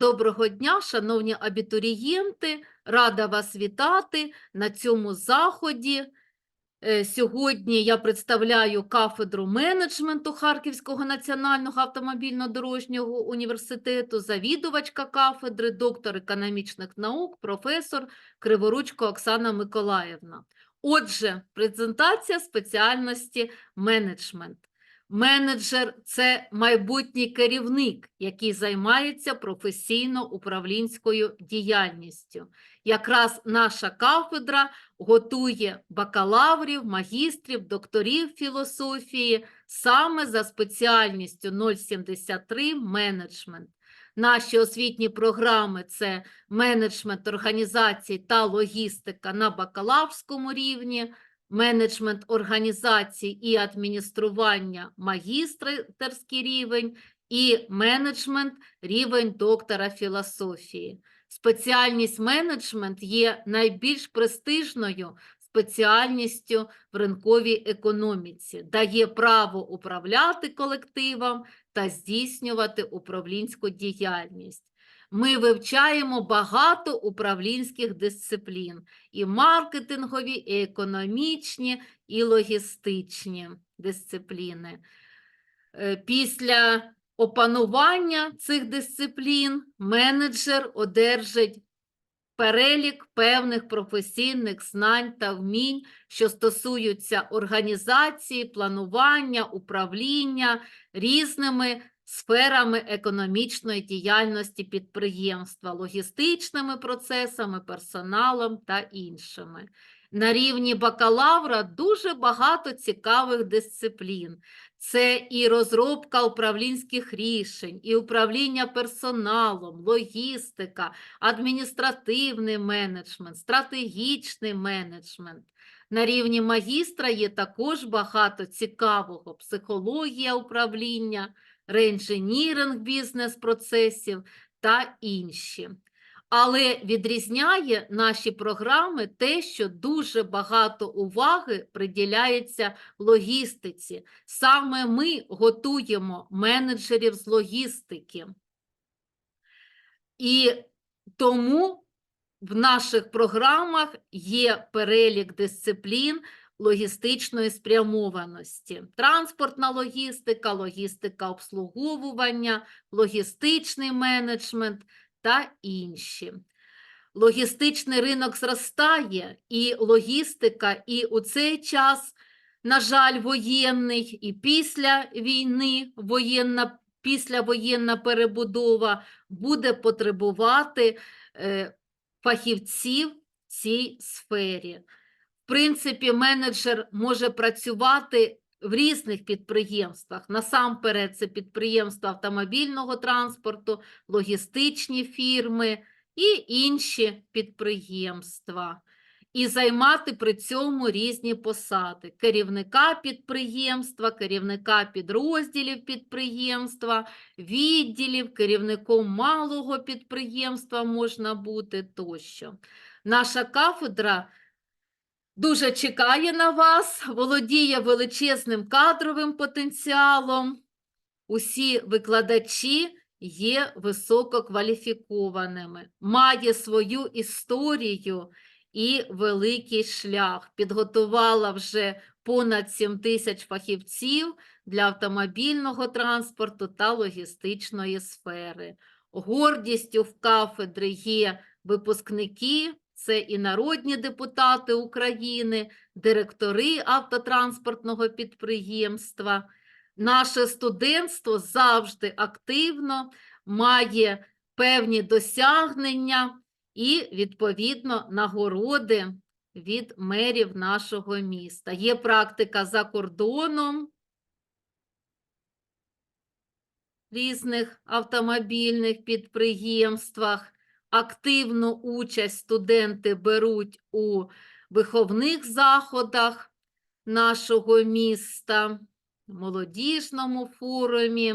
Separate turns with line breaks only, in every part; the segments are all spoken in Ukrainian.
Доброго дня, шановні абітурієнти, рада вас вітати на цьому заході. Е, Сьогодні я представляю кафедру менеджменту Харківського національного автомобільно-дорожнього університету, завідувачка кафедри, доктор економічних наук, професор Криворучко Оксана Миколаївна. Отже, презентація спеціальності менеджмент. Менеджер це майбутній керівник, який займається професійно-управлінською діяльністю. Якраз наша кафедра готує бакалаврів, магістрів, докторів філософії саме за спеціальністю 073 менеджмент. Наші освітні програми це менеджмент організацій та логістика на бакалаврському рівні, менеджмент організацій і адміністрування магістерський рівень і менеджмент рівень доктора філософії. Спеціальність менеджмент є найбільш престижною спеціальністю в ринковій економіці, дає право управляти колективом та здійснювати управлінську діяльність. Ми вивчаємо багато управлінських дисциплін і маркетингові, і економічні, і логістичні дисципліни. Е, Після опанування цих дисциплін менеджер одержить перелік певних професійних знань та вмінь, що стосуються організації, планування, управління різними сферами економічної діяльності підприємства, логістичними процесами, персоналом та іншими. На рівні бакалавра дуже багато цікавих дисциплін. Це і розробка управлінських рішень, і управління персоналом, логістика, адміністративний менеджмент, стратегічний менеджмент. На рівні магістра є також багато цікавого: психологія управління, реінженіринг бізнес-процесів та інші. Але відрізняє наші програми те, що дуже багато уваги приділяється логістиці. Саме ми готуємо менеджерів з логістики. І тому в наших програмах є перелік дисциплін логістичної спрямованості. Транспортна логістика, логістика обслуговування, логістичний менеджмент та інші. Логістичний ринок зростає, і логістика, і у цей час, на жаль, воєнний, і після війни воєнна, післявоєнна перебудова буде потребувати е, фахівців в цій сфері. Принципі, менеджер може працювати в різних підприємствах. Насамперед, це підприємства автомобільного транспорту, логістичні фірми і інші підприємства. І займати при цьому різні посади: керівника підприємства, керівника підрозділів підприємства, відділів, керівником малого підприємства можна бути тощо. Наша кафедра дуже чекає на вас, володіє величезним кадровим потенціалом. Усі викладачі є висококваліфікованими, має свою історію і великий шлях. Підготувала вже понад 7 тисяч фахівців для автомобільного транспорту та логістичної сфери. Гордістю в кафедри є випускники, це і народні депутати України, директори автотранспортного підприємства. Наше студентство завжди активно має певні досягнення і, відповідно, нагороди від мерів нашого міста. Є практика за кордоном різних автомобільних підприємствах. Активну участь студенти беруть у виховних заходах нашого міста, молодіжному форумі.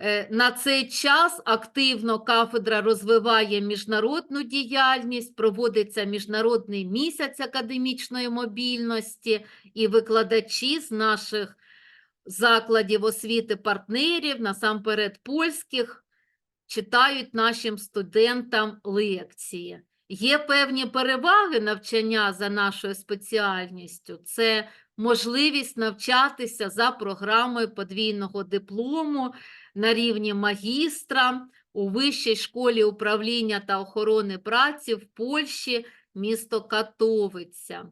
Е, На цей час активно кафедра розвиває міжнародну діяльність, проводиться Міжнародний місяць академічної мобільності, і викладачі з наших закладів освіти партнерів, насамперед польських, читають нашим студентам лекції. Є певні переваги навчання за нашою спеціальністю. Це можливість навчатися за програмою подвійного диплому на рівні магістра у Вищій школі управління та охорони праці в Польщі, місто Катовиця.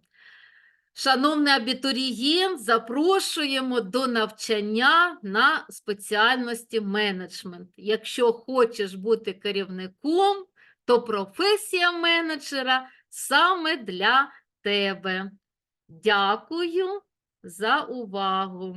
Шановний абітурієнт, запрошуємо до навчання на спеціальності менеджмент. Якщо хочеш бути керівником, то професія менеджера саме для тебе. Дякую за увагу.